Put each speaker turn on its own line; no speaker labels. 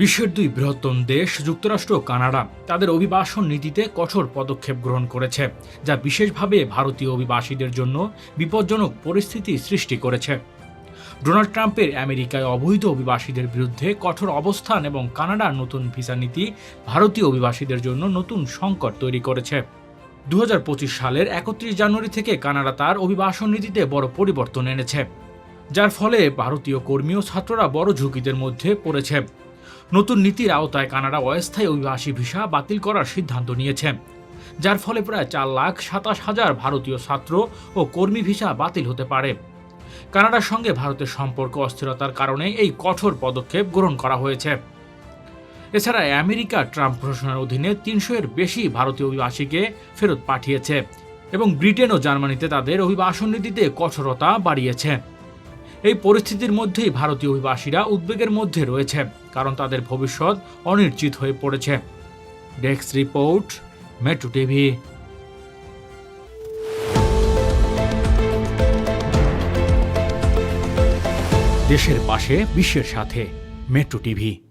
বিশ্বের দুই বৃহত্তম দেশ, যুক্তরাষ্ট্র ও কানাডা, তাদের অভিবাসন নীতিতে কঠোর পদক্ষেপ গ্রহণ করেছে, যা বিশেষভাবে ভারতীয় অভিবাসীদের জন্য বিপজ্জনক পরিস্থিতি সৃষ্টি করেছে। ডোনাল্ড ট্রাম্পের আমেরিকায় অবৈধ অভিবাসীদের বিরুদ্ধে কঠোর অবস্থান এবং কানাডার নতুন ভিসা নীতি ভারতীয় অভিবাসীদের জন্য নতুন সংকট তৈরি করেছে। দু হাজার পঁচিশ সালের একত্রিশ জানুয়ারি থেকে কানাডা তার অভিবাসন নীতিতে বড় পরিবর্তন এনেছে, যার ফলে ভারতীয় কর্মী ও ছাত্ররা বড় ঝুঁকিদের মধ্যে পড়েছে। নতুন নীতির আওতায় কানাডা অস্থায়ী অভিবাসী ভিসা বাতিল করার সিদ্ধান্ত নিয়েছে। যার ফলে প্রায় চার লাখ সাতাশ হাজার ভারতীয় ছাত্র ও কর্মী ভিসা বাতিল হতে পারে। কানাডার সঙ্গে ভারতের সম্পর্ক অস্থিরতার কারণে এই কঠোর পদক্ষেপ গ্রহণ করা হয়েছে। এছাড়া আমেরিকা ট্রাম্প প্রশাসনের অধীনে তিনশো এর বেশি ভারতীয় অভিবাসীকে ফেরত পাঠিয়েছে এবং ব্রিটেন ও জার্মানিতে তাদের অভিবাসন নীতিতে কঠোরতা বাড়িয়েছে। এই পরিস্থিতির মধ্যেই ভারতীয় অভিবাসীরা উদ্বেগের মধ্যে রয়েছে, কারণ তাদের ভবিষ্যৎ অনিশ্চিত হয়ে পড়েছে। Desk report, metro TV. দেশের পাশে, বিশ্বের সাথে, মেট্রো টিভি।